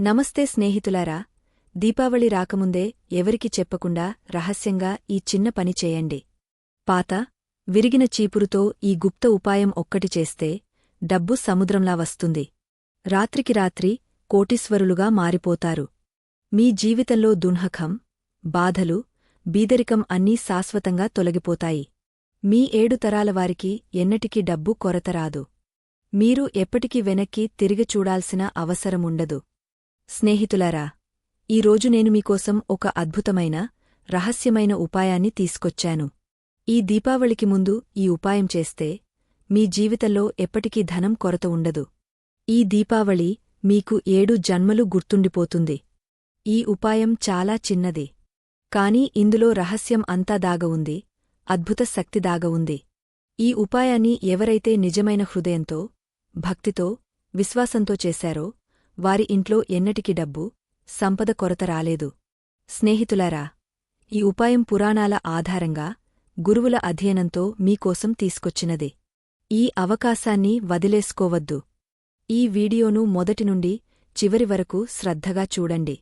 నమస్తే స్నేహితులారా దీపావళి రాకముందే ఎవరికి చెప్పకుండా రహస్యంగా ఈ చిన్న పని చేయండి. పాత విరిగిన చీపురుతో ఈ గుప్త ఉపాయం ఒక్కటి చేస్తే డబ్బు సముద్రంలా వస్తుంది. రాత్రికి రాత్రి కోటీశ్వరులుగా మారిపోతారు. మీ జీవితంలో దున్హకం బాధలు బీదరికం అన్నీ శాశ్వతంగా తొలగిపోతాయి. మీ ఏడు తరాల వారికి ఎన్నటికీ డబ్బు కొరతరాదు మీరు ఎప్పటికీ వెనక్కి తిరిగి చూడాల్సిన అవసరముండదు. స్నేహితులారా ఈరోజు నేను మీకోసం ఒక అద్భుతమైన రహస్యమైన ఉపాయాన్ని తీసుకొచ్చాను. ఈ దీపావళికి ముందు ఈ ఉపాయం చేస్తే మీ జీవితంలో ఎప్పటికీ ధనం కొరత ఉండదు. ఈ దీపావళి మీకు ఏడు జన్మలు గుర్తుండిపోతుంది. ఈ ఉపాయం చాలా చిన్నది. కాని ఇందులో రహస్యం అంతా దాగ ఉంది అద్భుత శక్తి దాగ ఉంది. ఈ ఉపాయాన్ని ఎవరైతే నిజమైన హృదయంతో భక్తితో విశ్వాసంతో చేశారో వారి ఇంట్లో ఎన్నటికి డబ్బు సంపద కొరత రాలేదు. స్నేహితులారా ఈ ఉపాయం పురాణాల ఆధారంగా గురువుల అధ్యయనంతో మీకోసం తీసుకొచ్చినది. ఈ అవకాశాన్ని వదిలేసుకోవద్దు. ఈ వీడియోను మొదటి నుండి చివరి వరకు శ్రద్ధగా చూడండి.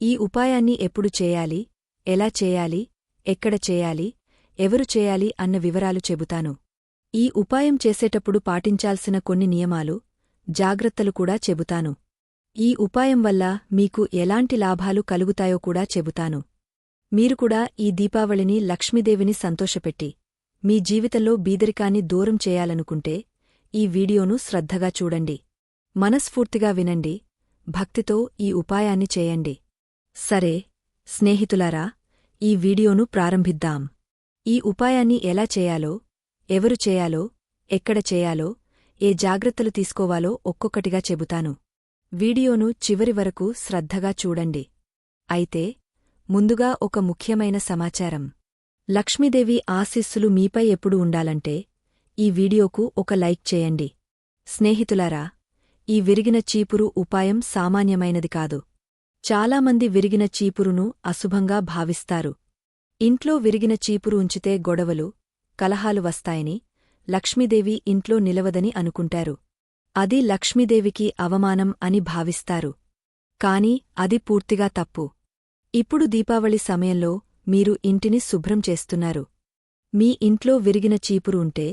ఈ ఉపాయాన్ని ఎప్పుడు చేయాలి ఎలా చేయాలి ఎక్కడ చేయాలి ఎవరు చేయాలి అన్న వివరాలు చెబుతాను. ఈ ఉపాయం చేసేటప్పుడు పాటించాల్సిన కొన్ని నియమాలు జాగ్రత్తలు కూడా చెబుతాను. ఈ ఉపాయం వల్ల మీకు ఎలాంటి లాభాలు కలుగుతాయో కూడా చెబుతాను. మీరు కూడా ఈ దీపావళిని లక్ష్మీదేవిని సంతోషపెట్టి మీ జీవితంలో బీదరికాన్ని దూరం చేయాలనుకుంటే ఈ వీడియోను శ్రద్ధగా చూడండి. మనస్ఫూర్తిగా వినండి భక్తితో ఈ ఉపాయాన్ని చేయండి. సరే స్నేహితులారా ఈ వీడియోను ప్రారంభిద్దాం. ఈ ఉపాయాన్ని ఎలా చేయాలో ఎవరు చేయాలో ఎక్కడ చేయాలో ఏ జాగ్రత్తలు తీసుకోవాలో ఒక్కొక్కటిగా చెబుతాను. వీడియోను చివరి వరకు శ్రద్ధగా చూడండి. అయితే ముందుగా ఒక ముఖ్యమైన సమాచారం. లక్ష్మీదేవి ఆశీస్సులు మీపై ఎప్పుడు ఉండాలంటే ఈ వీడియోకు ఒక లైక్ చేయండి. స్నేహితులారా ఈ విరిగిన చీపురు ఉపాయం సామాన్యమైనది కాదు. చాలామంది విరిగిన చీపురును అశుభంగా భావిస్తారు. ఇంట్లో విరిగిన చీపురు ఉంచితే గొడవలు కలహాలు వస్తాయని లక్ష్మీదేవి ఇంట్లో నిలవదని అనుకుంటారు. అది లక్ష్మీదేవికి అవమానం అని భావిస్తారు. కాని అది పూర్తిగా తప్పు. ఇప్పుడు దీపావళి సమయంలో మీరు ఇంటిని శుభ్రం చేస్తున్నారు. మీ ఇంట్లో విరిగిన చీపురు ఉంటే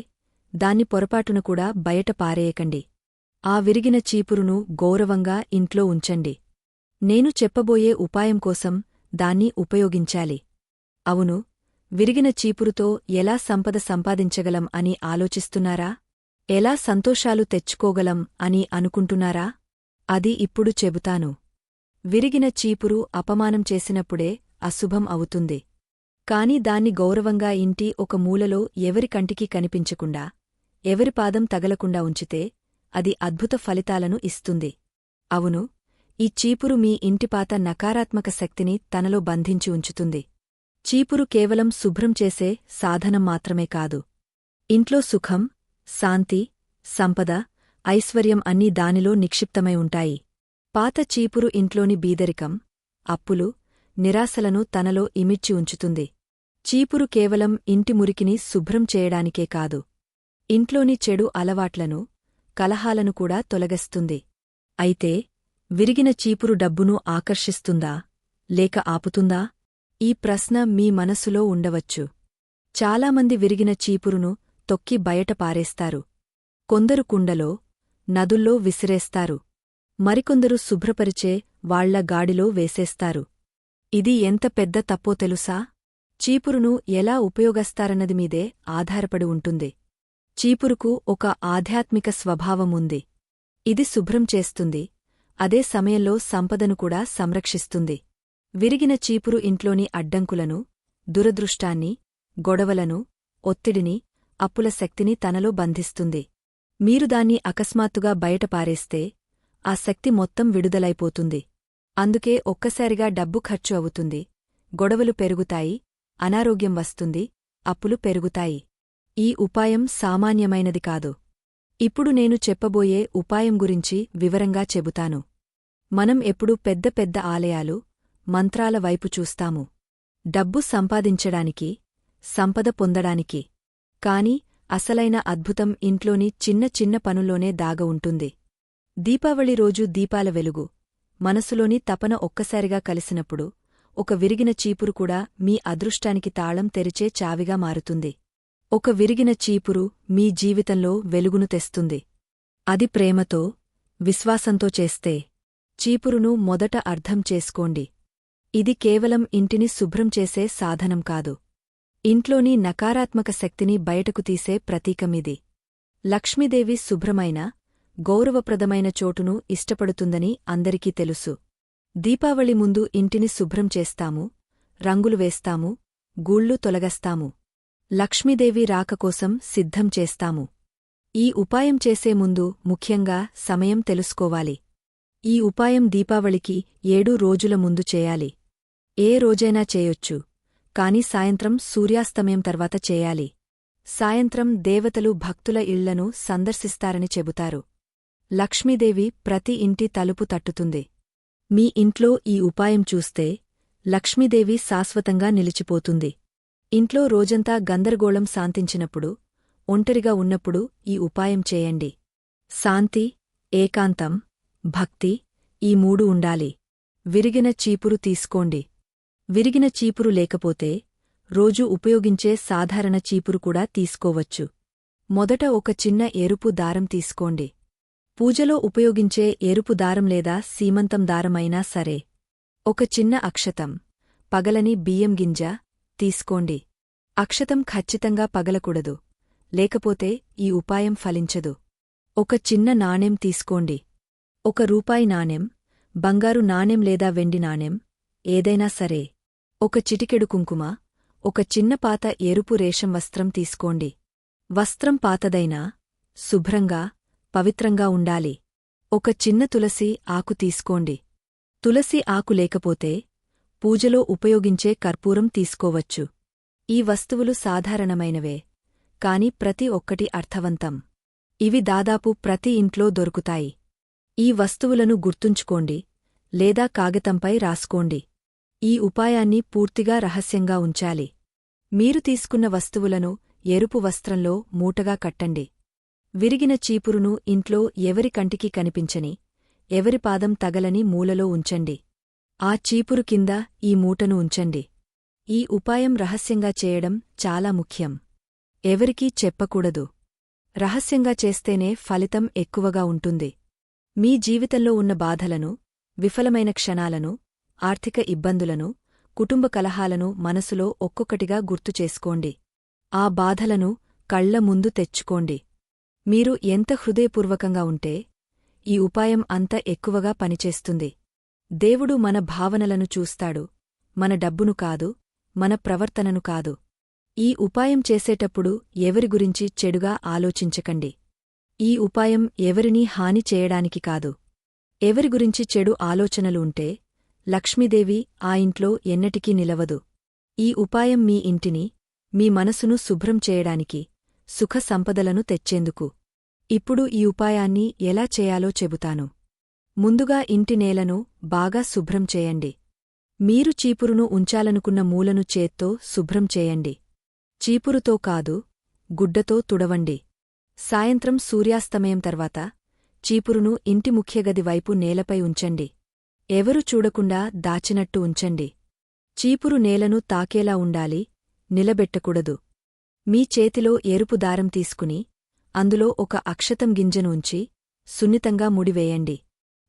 దాన్ని పొరపాటున కూడా బయట పారేయకండి. ఆ విరిగిన చీపురును గౌరవంగా ఇంట్లో ఉంచండి. నేను చెప్పబోయే ఉపాయం కోసం దాన్ని ఉపయోగించాలి. అవును విరిగిన చీపురుతో ఎలా సంపద సంపాదించగలం అని ఆలోచిస్తున్నారా? ఎలా సంతోషాలు తెచ్చుకోగలం అని అనుకుంటున్నారా? అది ఇప్పుడు చెబుతాను. విరిగిన చీపురు అపమానం చేసినప్పుడే అశుభం అవుతుంది. కాని దాన్ని గౌరవంగా ఇంటి ఒక మూలలో ఎవరి కంటికి కనిపించకుండా ఎవరి పాదం తగలకుండా ఉంచితే అది అద్భుత ఫలితాలను ఇస్తుంది. అవును ఈ చీపురు మీ ఇంటిపాత నకారాత్మక శక్తిని తనలో బంధించి ఉంచుతుంది. చీపురు కేవలం శుభ్రం చేసే సాధనం మాత్రమే కాదు. ఇంట్లో సుఖం శాంతి సంపద ఐశ్వర్యం అన్నీ దానిలో నిక్షిప్తమై ఉంటాయి. పాత చీపురు ఇంట్లోని బీదరికం అప్పులు నిరాశలను తనలో ఇమిడ్చి ఉంచుతుంది. చీపురు కేవలం ఇంటి మురికిని శుభ్రం చేయడానికే కాదు. ఇంట్లోని చెడు అలవాట్లను కలహాలను కూడా తొలగస్తుంది. అయితే విరిగిన చీపురు డబ్బును ఆకర్షిస్తుందా లేక ఆపుతుందా? ఈ ప్రశ్న మీ మనసులో ఉండవచ్చు. చాలామంది విరిగిన చీపురును తొక్కి బయట పారేస్తారు. కొందరు కుండలో నదుల్లో విసిరేస్తారు. మరికొందరు శుభ్రపరిచే వాళ్ళ గాడిలో వేసేస్తారు. ఇది ఎంత పెద్ద తప్పో తెలుసా? చీపురును ఎలా ఉపయోగస్తారన్నది మీదే ఆధారపడి ఉంటుంది. చీపురుకు ఒక ఆధ్యాత్మిక స్వభావముంది ఇది శుభ్రం చేస్తుంది. అదే సమయంలో సంపదను కూడా సంరక్షిస్తుంది. విరిగిన చీపురు ఇంట్లోని అడ్డంకులను దురదృష్టాన్ని గొడవలను ఒత్తిడిని అప్పుల శక్తిని తనలో బంధిస్తుంది. మీరు దాన్ని అకస్మాత్తుగా బయటపారేస్తే ఆ శక్తి మొత్తం విడుదలైపోతుంది. అందుకే ఒక్కసారిగా డబ్బు ఖర్చు అవుతుంది. గొడవలు పెరుగుతాయి అనారోగ్యం వస్తుంది అప్పులు పెరుగుతాయి. ఈ ఉపాయం సామాన్యమైనది కాదు. ఇప్పుడు నేను చెప్పబోయే ఉపాయం గురించి వివరంగా చెబుతాను. మనం ఎప్పుడూ పెద్ద పెద్ద ఆలయాలు మంత్రాల వైపు చూస్తాము. డబ్బు సంపాదించడానికి సంపద పొందడానికి. కాని అసలైన అద్భుతం ఇంట్లోని చిన్న చిన్న పనుల్లోనే దాగ ఉంటుంది. దీపావళి రోజు దీపాల వెలుగు. మనసులోని తపన ఒక్కసారిగా కలిసినప్పుడు ఒక విరిగిన చీపురు కూడా మీ అదృష్టానికి తాళం తెరిచే చావిగా మారుతుంది. ఒక విరిగిన చీపురు మీ జీవితంలో వెలుగును తెస్తుంది. అది ప్రేమతో విశ్వాసంతో చేస్తే చీపురును మొదట అర్థం చేసుకోండి. ఇది కేవలం ఇంటిని శుభ్రం చేసే సాధనం కాదు. ఇంట్లోని నకారాత్మక శక్తిని బయటకు తీసే ప్రతీకమిది. లక్ష్మీదేవి శుభ్రమైన గౌరవప్రదమైన చోటును ఇష్టపడుతుందని అందరికీ తెలుసు. దీపావళి ముందు ఇంటిని శుభ్రం చేస్తాము రంగులు వేస్తాము గూళ్ళు తొలగస్తాము. లక్ష్మీదేవి రాకకోసం సిద్ధం చేస్తాము. ఈ ఉపాయం చేసే ముందు ముఖ్యంగా సమయం తెలుసుకోవాలి. ఈ ఉపాయం దీపావళికి ఏడు రోజుల ముందు చేయాలి. ఏ రోజైనా చేయొచ్చు. కాని సాయంత్రం సూర్యాస్తమయం తర్వాత చేయాలి. సాయంత్రం దేవతలు భక్తుల ఇళ్ళను సందర్శిస్తారని చెబుతారు. లక్ష్మీదేవి ప్రతి ఇంటి తలుపు తట్టుతుంది. మీ ఇంట్లో ఈ ఉపాయం చూస్తే లక్ష్మీదేవి శాశ్వతంగా నిలిచిపోతుంది. ఇంట్లో రోజంతా గందరగోళం శాంతించినప్పుడు ఒంటరిగా ఉన్నప్పుడు ఈ ఉపాయం చేయండి. శాంతి ఏకాంతం భక్తి ఈ మూడు ఉండాలి. విరిగిన చీపురు తీసుకోండి. విరిగిన చీపురు లేకపోతే రోజూ ఉపయోగించే సాధారణ చీపురు కూడా తీసుకోవచ్చు. మొదట ఒక చిన్న ఎరుపు దారం తీసుకోండి. పూజలో ఉపయోగించే ఎరుపు దారం లేదా సీమంతం దారమైనా సరే. ఒక చిన్న అక్షతం పగలని బియ్యం గింజ తీసుకోండి. అక్షతం ఖచ్చితంగా పగలకూడదు లేకపోతే ఈ ఉపాయం ఫలించదు. ఒక చిన్న నాణెం తీసుకోండి. ఒక రూపాయి నాణెం బంగారు నాణెం లేదా వెండి నాణెం ఏదైనా సరే. ఒక చిటికెడు కుంకుమ ఒక చిన్న పాత ఎరుపు రేషం వస్త్రం తీసుకోండి. వస్త్రం పాతదైనా శుభ్రంగా పవిత్రంగా ఉండాలి. ఒక చిన్న తులసి ఆకు తీసుకోండి. తులసి ఆకు లేకపోతే పూజలో ఉపయోగించే కర్పూరం తీసుకోవచ్చు. ఈ వస్తువులు సాధారణమైనవే కాని ప్రతి ఒక్కటి అర్థవంతం. ఇవి దాదాపు ప్రతి ఇంట్లో దొరుకుతాయి. ఈ వస్తువులను గుర్తుంచుకోండి లేదా కాగితంపై రాసుకోండి. ఈ ఉపాయాన్ని పూర్తిగా రహస్యంగా ఉంచాలి. మీరు తీసుకున్న వస్తువులను ఎరుపు వస్త్రంలో మూటగా కట్టండి. విరిగిన చీపురును ఇంట్లో ఎవరి కంటికి కనిపించని ఎవరి పాదం తగలని మూలలో ఉంచండి. ఆ చీపురు కింద ఈ మూటను ఉంచండి. ఈ ఉపాయం రహస్యంగా చేయడం చాలా ముఖ్యం. ఎవరికీ చెప్పకూడదు. రహస్యంగా చేస్తేనే ఫలితం ఎక్కువగా ఉంటుంది. మీ జీవితంలో ఉన్న బాధలను విఫలమైన క్షణాలను ఆర్థిక ఇబ్బందులను కుటుంబ కలహాలను మనసులో ఒక్కొక్కటిగా గుర్తుచేసుకోండి ఆ బాధలను కళ్ళ ముందు తెచ్చుకోండి. మీరు ఎంత హృదయపూర్వకంగా ఉంటే ఈ ఉపాయం అంత ఎక్కువగా పనిచేస్తుంది. దేవుడు మన భావనలను చూస్తాడు. మన డబ్బును కాదు మన ప్రవర్తనను కాదు. ఈ ఉపాయం చేసేటప్పుడు ఎవరి గురించి చెడుగా ఆలోచించకండి. ఈ ఉపాయం ఎవరినీ హాని చేయడానికి కాదు. ఎవరి గురించి చెడు ఆలోచనలు ఉంటే లక్ష్మీదేవి ఆ ఇంట్లో ఎన్నటికీ నిలవదు. ఈ ఉపాయం మీ ఇంటిని మీ మనసును శుభ్రం చేయడానికి సుఖ సంపదలను తెచ్చేందుకు. ఇప్పుడు ఈ ఉపాయాన్ని ఎలా చేయాలో చెబుతాను. ముందుగా ఇంటి నేలను బాగా శుభ్రం చేయండి. మీరు చీపురును ఉంచాలనుకున్న మూలను చేత్తో శుభ్రం చేయండి. చీపురుతో కాదు గుడ్డతో తుడవండి. సాయంత్రం సూర్యాస్తమయం తర్వాత చీపురును ఇంటి ముఖ్యగది వైపు నేలపై ఉంచండి. ఎవరు చూడకుండా దాచినట్టు ఉంచండి. చీపురు నేలను తాకేలా ఉండాలి నిలబెట్టకూడదు. మీ చేతిలో ఎరుపు దారం తీసుకుని అందులో ఒక అక్షతం గింజను ఉంచి సున్నితంగా ముడివేయండి.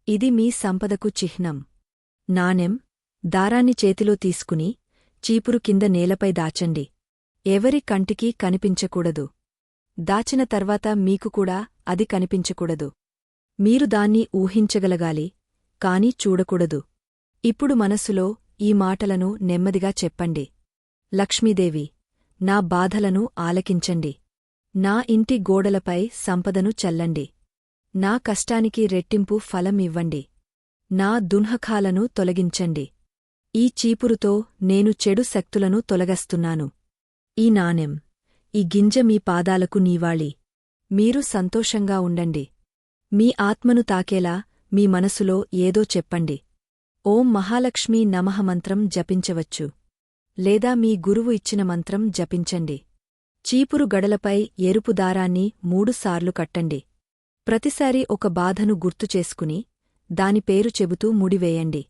ఇది మీ సంపదకు చిహ్నం. నాణెం దారాన్ని చేతిలో తీసుకుని చీపురు కింద నేలపై దాచండి. ఎవరి కంటికి కనిపించకూడదు. దాచిన తర్వాత మీకు కూడా అది కనిపించకూడదు. మీరు దాన్ని ఊహించగలగాలి కాని చూడకూడదు. ఇప్పుడు మనసులో ఈ మాటలను నెమ్మదిగా చెప్పండి. లక్ష్మీదేవి నా బాధలను ఆలకించండి. నా ఇంటి గోడలపై సంపదను చల్లండి. నా కష్టానికి రెట్టింపు ఫలం ఇవ్వండి. నా దున్హఖాలను తొలగించండి. ఈ చీపురుతో నేను చెడు శక్తులను తొలగస్తున్నాను. ఈ నాణెం ఈ గింజ మీ పాదాలకు నీవాళి మీరు సంతోషంగా ఉండండి. మీ ఆత్మను తాకేలా మీ మనసులో ఏదో చెప్పండి. ఓం మహాలక్ష్మీ నమః మంత్రం జపించవచ్చు. లేదా మీ గురువు ఇచ్చిన మంత్రం జపించండి. చీపురు గడలపై ఎరుపు దారాన్ని మూడుసార్లు కట్టండి. ప్రతిసారి ఒక బాధను గుర్తుచేసుకుని దాని పేరు చెబుతూ ముడివేయండి.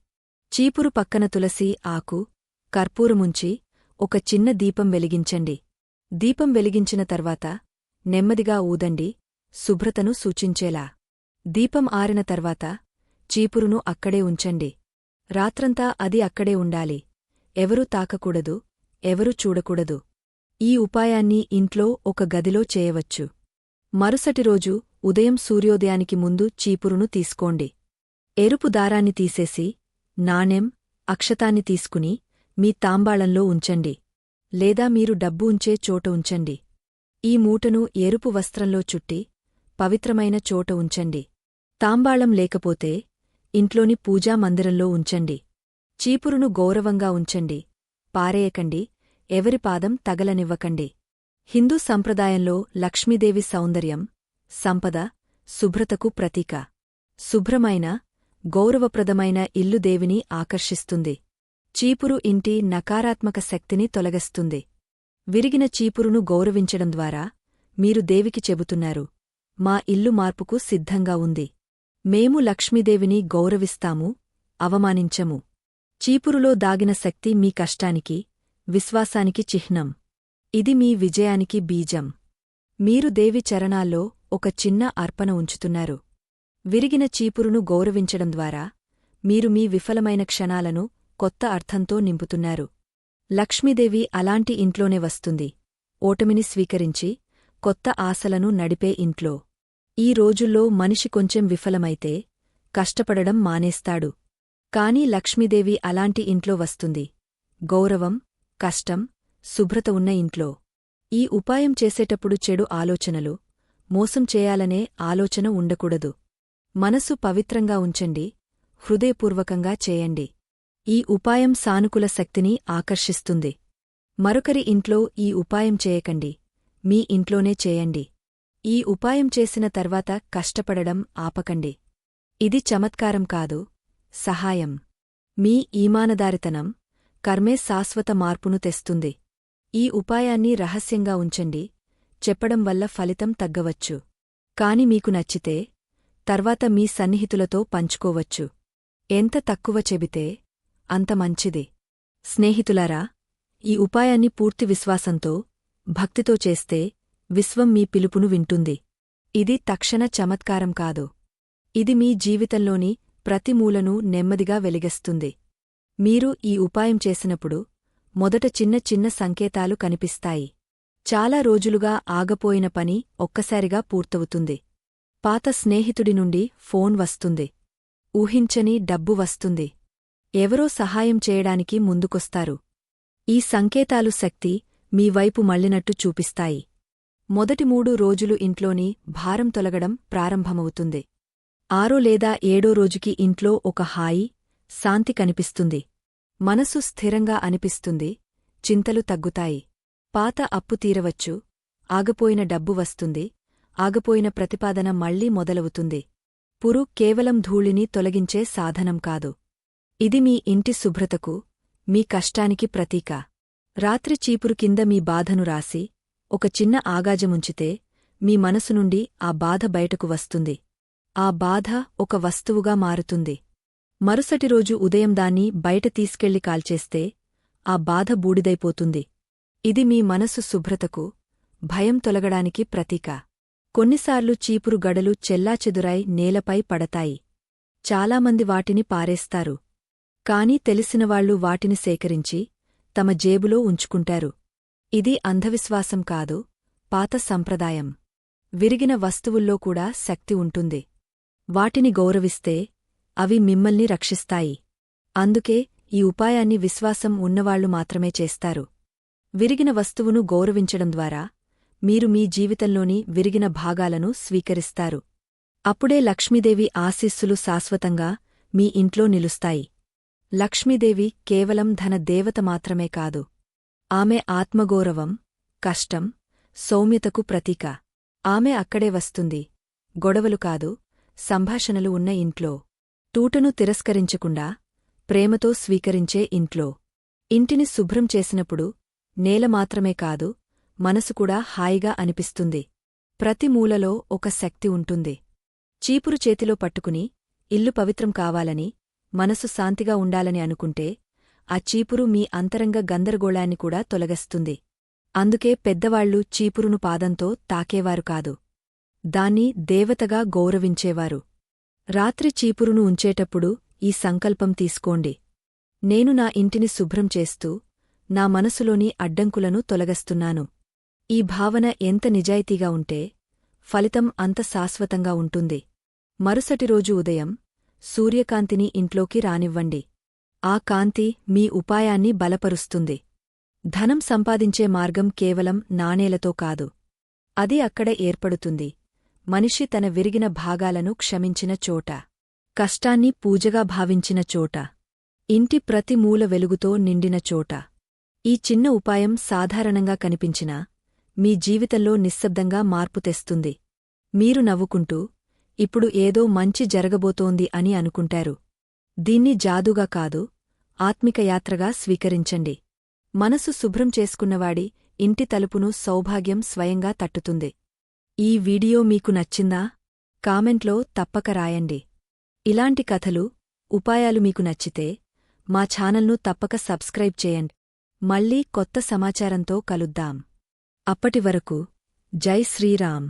చీపురు పక్కన తులసి ఆకు కర్పూరముంచి ఒక చిన్న దీపం వెలిగించండి. దీపం వెలిగించిన తర్వాత నెమ్మదిగా ఊదండి శుభ్రతను సూచించేలా. దీపం ఆరిన తర్వాత చీపురును అక్కడే ఉంచండి. రాత్రంతా అది అక్కడే ఉండాలి. ఎవరూ తాకకూడదు ఎవరూ చూడకూడదు. ఈ ఉపాయాన్ని ఇంట్లో ఒక గదిలో చేయవచ్చు. మరుసటి రోజు ఉదయం సూర్యోదయానికి ముందు చీపురును తీసుకోండి. ఎరుపు దారాన్ని తీసేసి నాణెం అక్షతాన్ని తీసుకుని మీ తాంబాళంలో ఉంచండి. లేదా మీరు డబ్బు ఉంచే చోట ఉంచండి. ఈ మూటను ఎరుపు వస్త్రంలో చుట్టి పవిత్రమైన చోట ఉంచండి. తాంబాళం లేకపోతే ఇంట్లోని పూజా మందిరంలో ఉంచండి. చీపురును గౌరవంగా ఉంచండి. పారేయకండి. ఎవరి పాదం తగలనివ్వకండి. హిందూ సంప్రదాయంలో లక్ష్మీదేవి సౌందర్యం సంపద శుభ్రతకు ప్రతీక. శుభ్రమైన గౌరవప్రదమైన ఇల్లు దేవిని ఆకర్షిస్తుంది. చీపురు ఇంటి నకారాత్మక శక్తిని తొలగస్తుంది. విరిగిన చీపురును గౌరవించడం ద్వారా మీరు దేవికి చెబుతున్నారు మా ఇల్లు మార్పుకు సిద్ధంగా ఉంది. మేము లక్ష్మీదేవిని గౌరవిస్తాము అవమానించము. చీపురులో దాగిన శక్తి మీ కష్టానికి విశ్వాసానికి చిహ్నం. ఇది మీ విజయానికి బీజం. మీరు దేవి చరణాల్లో ఒక చిన్న అర్పణ ఉంచుతున్నారు. విరిగిన చీపురును గౌరవించడం ద్వారా మీరు మీ విఫలమైన క్షణాలను కొత్త అర్థంతో నింపుతున్నారు. లక్ష్మీదేవి అలాంటి ఇంట్లోనే వస్తుంది. ఓటమిని స్వీకరించి కొత్త ఆశలను నడిపే ఇంట్లో. ఈ రోజుల్లో మనిషి కొంచెం విఫలమైతే కష్టపడడం మానేస్తాడు. కాని లక్ష్మీదేవి అలాంటి ఇంట్లో వస్తుంది. గౌరవం కష్టం శుభ్రత ఉన్న ఇంట్లో. ఈ ఉపాయం చేసేటప్పుడు చెడు ఆలోచనలు మోసం చేయాలనే ఆలోచన ఉండకూడదు. మనసు పవిత్రంగా ఉంచండి హృదయపూర్వకంగా చేయండి. ఈ ఉపాయం సానుకూల శక్తిని ఆకర్షిస్తుంది. మరొకరి ఇంట్లో ఈ ఉపాయం చేయకండి మీ ఇంట్లోనే చేయండి. ఈ ఉపాయం చేసిన తర్వాత కష్టపడడం ఆపకండి. ఇది చమత్కారం కాదు. సహాయం. మీ ఈమానదారితనం కర్మే శాశ్వత మార్పును తెస్తుంది. ఈ ఉపాయాన్ని రహస్యంగా ఉంచండి. చెప్పడం వల్ల ఫలితం తగ్గవచ్చు. కాని మీకు నచ్చితే తర్వాత మీ సన్నిహితులతో పంచుకోవచ్చు. ఎంత తక్కువ చెబితే అంత మంచిది. స్నేహితులారా ఈ ఉపాయాన్ని పూర్తి విశ్వాసంతో భక్తితో చేస్తే విశ్వం మీ పిలుపును వింటుంది. ఇది తక్షణ చమత్కారం కాదు. ఇది మీ జీవితంలోని ప్రతి మూలను నెమ్మదిగా వెలిగస్తుంది. మీరు ఈ ఉపాయం చేసినప్పుడు మొదట చిన్న చిన్న సంకేతాలు కనిపిస్తాయి. చాలా రోజులుగా ఆగపోయిన పని ఒక్కసారిగా పూర్తవుతుంది. పాత స్నేహితుడి నుండి ఫోన్ వస్తుంది. ఊహించని డబ్బు వస్తుంది. ఎవరో సహాయం చేయడానికి ముందుకొస్తారు. ఈ సంకేతాలు శక్తి మీ వైపు మళ్ళినట్టు చూపిస్తాయి. మొదటి మూడు రోజులు ఇంట్లోని భారం తొలగడం ప్రారంభమవుతుంది. ఆరో లేదా ఏడో రోజుకి ఇంట్లో ఒక హాయి శాంతి కనిపిస్తుంది. మనసు స్థిరంగా అనిపిస్తుంది. చింతలు తగ్గుతాయి. పాత అప్పు తీరవచ్చు. ఆగపోయిన డబ్బు వస్తుంది. ఆగపోయిన ప్రతిపాదన మళ్ళీ మొదలవుతుంది. పురు కేవలం ధూళిని తొలగించే సాధనం కాదు. ఇది మీ ఇంటి శుభ్రతకు మీ కష్టానికి ప్రతీక. రాత్రి చీపురు కింద మీ బాధను రాసి ఒక చిన్న ఆగాజముంచితే మీ మనసు నుండి ఆ బాధ బయటకు వస్తుంది. ఆ బాధ ఒక వస్తువుగా మారుతుంది. మరుసటి రోజు ఉదయం దాన్ని బయట తీసుకెళ్ళి కాల్చేస్తే ఆ బాధ బూడిదైపోతుంది. ఇది మీ మనసు శుభ్రతకు భయం తొలగడానికి ప్రతీక. కొన్నిసార్లు చీపురు గడలు చెల్లాచెదురై నేలపై పడతాయి. చాలామంది వాటిని పారేస్తారు. కాని తెలిసినవాళ్ళు వాటిని సేకరించి తమ జేబులో ఉంచుకుంటారు. ఇది అంధవిశ్వాసం కాదు పాత సంప్రదాయం. విరిగిన వస్తువుల్లో కూడా శక్తి ఉంటుంది. వాటిని గౌరవిస్తే అవి మిమ్మల్ని రక్షిస్తాయి. అందుకే ఈ ఉపాయాన్ని విశ్వాసం ఉన్నవాళ్ళు మాత్రమే చేస్తారు. విరిగిన వస్తువును గౌరవించడం ద్వారా మీరు మీ జీవితంలోని విరిగిన భాగాలను స్వీకరిస్తారు. అప్పుడే లక్ష్మీదేవి ఆశీస్సులు శాశ్వతంగా మీ ఇంట్లో నిలుస్తాయి. లక్ష్మీదేవి కేవలం ధన దేవత మాత్రమే కాదు. ఆమె ఆత్మగౌరవం కష్టం సౌమ్యతకు ప్రతీక. ఆమె అక్కడే వస్తుంది. గొడవలు కాదు సంభాషణలు ఉన్న ఇంట్లో. తూటను తిరస్కరించకుండా ప్రేమతో స్వీకరించే ఇంట్లో. ఇంటిని శుభ్రం చేసినప్పుడు నేల మాత్రమే కాదు మనసు కూడా హాయిగా అనిపిస్తుంది. ప్రతి మూలలో ఒక శక్తి ఉంటుంది. చీపురు చేతిలో పట్టుకుని ఇల్లు పవిత్రం కావాలని మనసు శాంతిగా ఉండాలని అనుకుంటే ఆ చీపురు మీ అంతరంగ గందరగోళాన్ని కూడా తొలగస్తుంది. అందుకే పెద్దవాళ్ళు చీపురును పాదంతో తాకేవారు కాదు. దాన్ని దేవతగా గౌరవించేవారు. రాత్రి చీపురును ఉంచేటప్పుడు ఈ సంకల్పం తీసుకోండి. నేను నా ఇంటిని శుభ్రం చేస్తూ నా మనసులోని అడ్డంకులను తొలగస్తున్నాను. ఈ భావన ఎంత నిజాయితీగా ఉంటే ఫలితం అంత శాశ్వతంగా ఉంటుంది. మరుసటి రోజు ఉదయం సూర్యకాంతిని ఇంట్లోకి రానివ్వండి. ఆ కాంతి మీ ఉపాయాన్ని బలపరుస్తుంది. ధనం సంపాదించే మార్గం కేవలం నాణేలతో కాదు. అది అక్కడ ఏర్పడుతుంది. మనిషి తన విరిగిన భాగాలను క్షమించిన చోట. కష్టాన్ని పూజగా భావించిన చోట. ఇంటి ప్రతి మూల వెలుగుతో నిండిన చోట. ఈ చిన్న ఉపాయం సాధారణంగా కనిపించినా మీ జీవితంలో నిశ్శబ్దంగా మార్పు తెస్తుంది. మీరు నవ్వుకుంటూ ఇప్పుడు ఏదో మంచి జరగబోతోంది అని అనుకుంటారు. దీన్ని జాదుగా కాదు ఆత్మిక యాత్రగా స్వీకరించండి. మనసు శుభ్రం చేసుకున్నవాడి ఇంటి తలుపును సౌభాగ్యం స్వయంగా తట్టుతుంది. ఈ వీడియో మీకు నచ్చిందా? కామెంట్లో తప్పక రాయండి. ఇలాంటి కథలు ఉపాయాలు మీకు నచ్చితే మా ఛానల్ను తప్పక సబ్స్క్రైబ్ చేయండి. మళ్ళీ కొత్త సమాచారంతో కలుద్దాం. అప్పటివరకు జై శ్రీరామ్.